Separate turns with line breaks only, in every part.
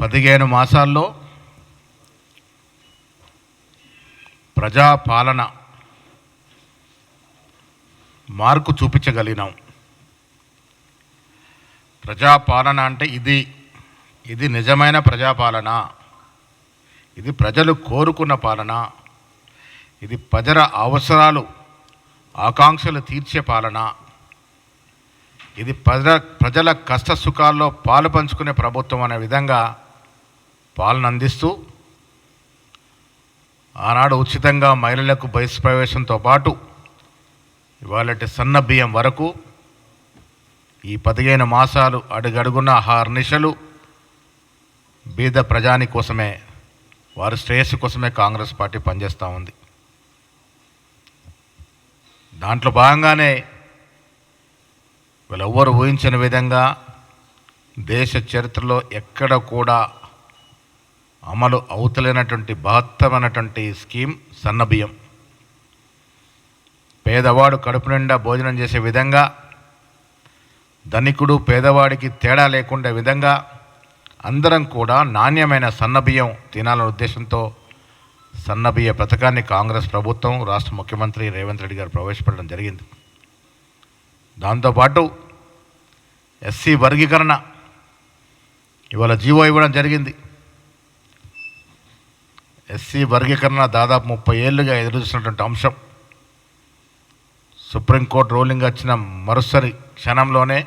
పదిహేను మాసాల్లో ప్రజాపాలన మార్కు చూపించగలిగినాం. ప్రజాపాలన అంటే ఇది ఇది నిజమైన ప్రజాపాలన. ఇది ప్రజలు కోరుకున్న పాలన. ఇది ప్రజల అవసరాలు ఆకాంక్షలు తీర్చే పాలన. ఇది ప్రజల ప్రజల కష్ట సుఖాల్లో పాలు పంచుకునే ప్రభుత్వం అనే విధంగా పాలన అందిస్తూ ఆనాడు ఉచితంగా మహిళలకు బహిష్ ప్రవేశంతో పాటు ఇవాళటి సన్న బియ్యం వరకు ఈ పదిహేను మాసాలు అడుగడుగున హార్నిషలు బీద ప్రజాని కోసమే వారి శ్రేయస్సు కోసమే కాంగ్రెస్ పార్టీ పనిచేస్తూ ఉంది. దాంట్లో భాగంగానే వీళ్ళెవ్వరు ఊహించిన విధంగా దేశ చరిత్రలో ఎక్కడ కూడా అమలు అవుతలేనటువంటి బహత్తరమైనటువంటి స్కీమ్ సన్నబియ్యం. పేదవాడు కడుపు నిండా భోజనం చేసే విధంగా ధనికుడు పేదవాడికి తేడా లేకుండా విధంగా అందరం కూడా నాణ్యమైన సన్నబియ్యం తినాలనే ఉద్దేశంతో సన్నబియ్య పథకాన్ని కాంగ్రెస్ ప్రభుత్వం రాష్ట్ర ముఖ్యమంత్రి రేవంత్ రెడ్డి గారు ప్రవేశపెట్టడం జరిగింది. దాంతోపాటు ఎస్సీ వర్గీకరణ ఇవాళ జీవో ఇవ్వడం జరిగింది. ఎస్సీ వర్గీకరణ దాదాపు ముప్పై ఏళ్ళుగా ఎదురుచూసినటువంటి అంశం. సుప్రీంకోర్టు రూలింగ్ వచ్చిన మరుసరి క్షణంలోనే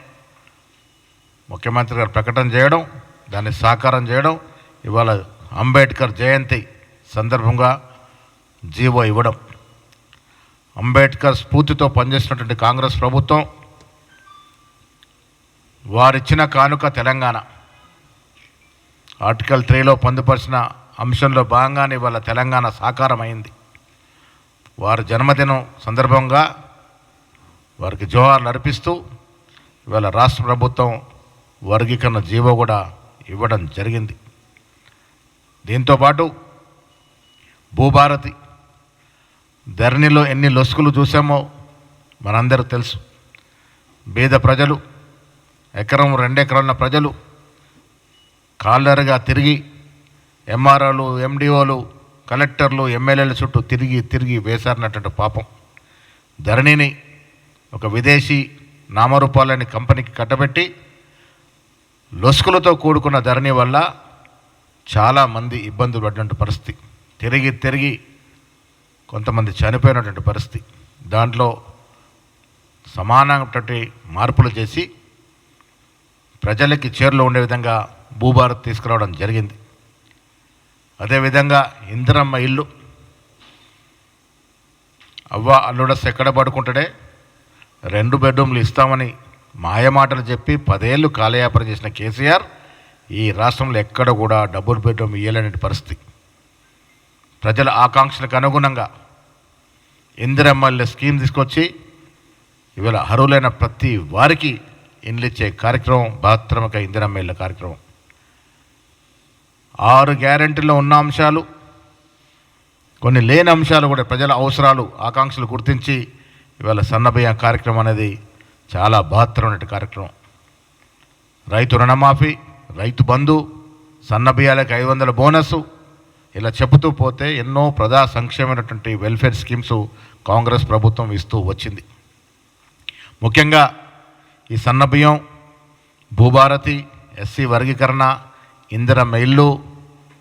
ముఖ్యమంత్రి గారు ప్రకటన చేయడం దాన్ని సాకారం చేయడం ఇవాళ అంబేద్కర్ జయంతి సందర్భంగా జీవో ఇవ్వడం. అంబేద్కర్ స్ఫూర్తితో పనిచేసినటువంటి కాంగ్రెస్ ప్రభుత్వం వారిచ్చిన కానుక తెలంగాణ. ఆర్టికల్ త్రీలో పొందుపరిచిన అంశంలో భాగంగానే ఇవాళ తెలంగాణ సాకారం అయింది వారి జన్మదినం సందర్భంగా వారికి జోహార్లు అర్పిస్తూ ఇవాళ రాష్ట్ర ప్రభుత్వం వర్గీకరణ జీవో కూడా ఇవ్వడం జరిగింది. దీంతోపాటు భూభారతి ధరణిలో ఎన్ని లొసుకులు చూసామో మనందరూ తెలుసు. బీద ప్రజలు ఎకరం రెండెకరాల ప్రజలు కాళ్ళరగా తిరిగి ఎంఆర్ఓలు ఎండిఓలు కలెక్టర్లు ఎమ్మెల్యేల చుట్టూ తిరిగి తిరిగి వేశారన్నటువంటి పాపం. ధరణిని ఒక విదేశీ నామరూపాలని కంపెనీకి కట్టబెట్టి లొసుకులతో కూడుకున్న ధరణి వల్ల చాలామంది ఇబ్బందులు పడినటువంటి పరిస్థితి. తిరిగి తిరిగి కొంతమంది చనిపోయినటువంటి పరిస్థితి. దాంట్లో సమానటువంటి మార్పులు చేసి ప్రజలకి చేరులో ఉండే విధంగా భూభారత్ తీసుకురావడం జరిగింది. అదేవిధంగా ఇందిరమ్మ ఇల్లు. అవ్వ అల్లుడస్ ఎక్కడ పడుకుంటాడే రెండు బెడ్రూమ్లు ఇస్తామని మాయమాటలు చెప్పి పదేళ్ళు కాలయాపన చేసిన కేసీఆర్ ఈ రాష్ట్రంలో ఎక్కడ కూడా డబుల్ బెడ్రూమ్ ఇయ్యలేని పరిస్థితి. ప్రజల ఆకాంక్షలకు అనుగుణంగా ఇందిరమ్మల్ని స్కీమ్ తీసుకొచ్చి ఇవాళ అర్హులైన ప్రతి వారికి ఇండ్లిచ్చే కార్యక్రమం బహత్రమక ఇందిరమ్మ ఇళ్ళ కార్యక్రమం. ఆరు గ్యారెంటీలో ఉన్న అంశాలు కొన్ని లేని అంశాలు కూడా ప్రజల అవసరాలు ఆకాంక్షలు గుర్తించి ఇవాళ సన్నబియ్యం కార్యక్రమం అనేది చాలా బహత్తరమైన కార్యక్రమం. రైతు రుణమాఫీ రైతు బంధు సన్నబియ్యాలకు ఐదు వందల బోనస్ ఇలా చెబుతూ పోతే ఎన్నో ప్రజా సంక్షేమైనటువంటి వెల్ఫేర్ స్కీమ్స్ కాంగ్రెస్ ప్రభుత్వం ఇస్తూ వచ్చింది. ముఖ్యంగా ఈ సన్నబియ్యం భూభారతి ఎస్సీ వర్గీకరణ ఇందిరమ్మ ఇల్లు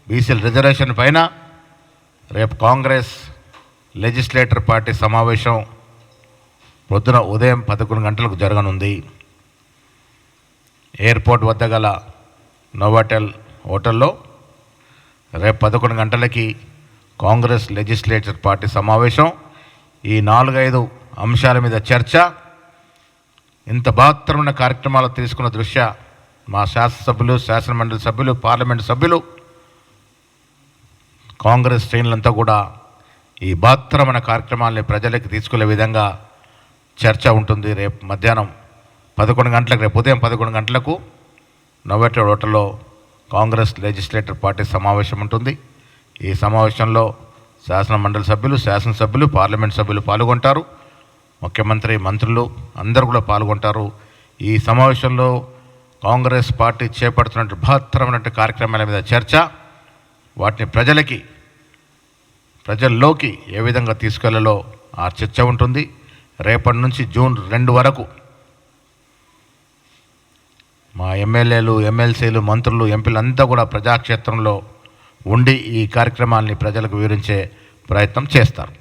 బీసీల రిజర్వేషన్ పైన రేపు కాంగ్రెస్ లెజిస్లేటర్ పార్టీ సమావేశం పొద్దున ఉదయం పదకొండు గంటలకు జరగనుంది. ఎయిర్పోర్ట్ వద్ద గల నోవాటెల్ హోటల్లో రేపు పదకొండు గంటలకి కాంగ్రెస్ లెజిస్లేచర్ పార్టీ సమావేశం. ఈ నాలుగైదు అంశాల మీద చర్చ. ఇంత బహత్తరమైన కార్యక్రమాలు తీసుకున్న దృష్ట్యా మా శాసనసభ్యులు శాసనమండలి సభ్యులు పార్లమెంటు సభ్యులు కాంగ్రెస్ శ్రేణులంతా కూడా ఈ బహత్తరమైన కార్యక్రమాల్ని ప్రజలకు తీసుకునే విధంగా చర్చ ఉంటుంది రేపు మధ్యాహ్నం పదకొండు గంటలకు రేపు ఉదయం పదకొండు గంటలకు నోవేటో హోటల్లో కాంగ్రెస్ లెజిస్లేటర్ పార్టీ సమావేశం ఉంటుంది. ఈ సమావేశంలో శాసన మండలి సభ్యులు శాసనసభ్యులు పార్లమెంట్ సభ్యులు పాల్గొంటారు. ముఖ్యమంత్రి మంత్రులు అందరూ కూడా పాల్గొంటారు. ఈ సమావేశంలో కాంగ్రెస్ పార్టీ చేపడుతున్న బృహత్తరమైన కార్యక్రమాల మీద చర్చ వాటిని ప్రజలకి ప్రజల్లోకి ఏ విధంగా తీసుకెళ్ళాలో ఆ చర్చ ఉంటుంది. రేపటి నుంచి జూన్ రెండు వరకు మా ఎమ్మెల్యేలు ఎమ్మెల్సీలు మంత్రులు ఎంపీలంతా కూడా ప్రజాక్షేత్రంలో ఉండి ఈ కార్యక్రమాల్ని ప్రజలకు వివరించే ప్రయత్నం చేస్తారు.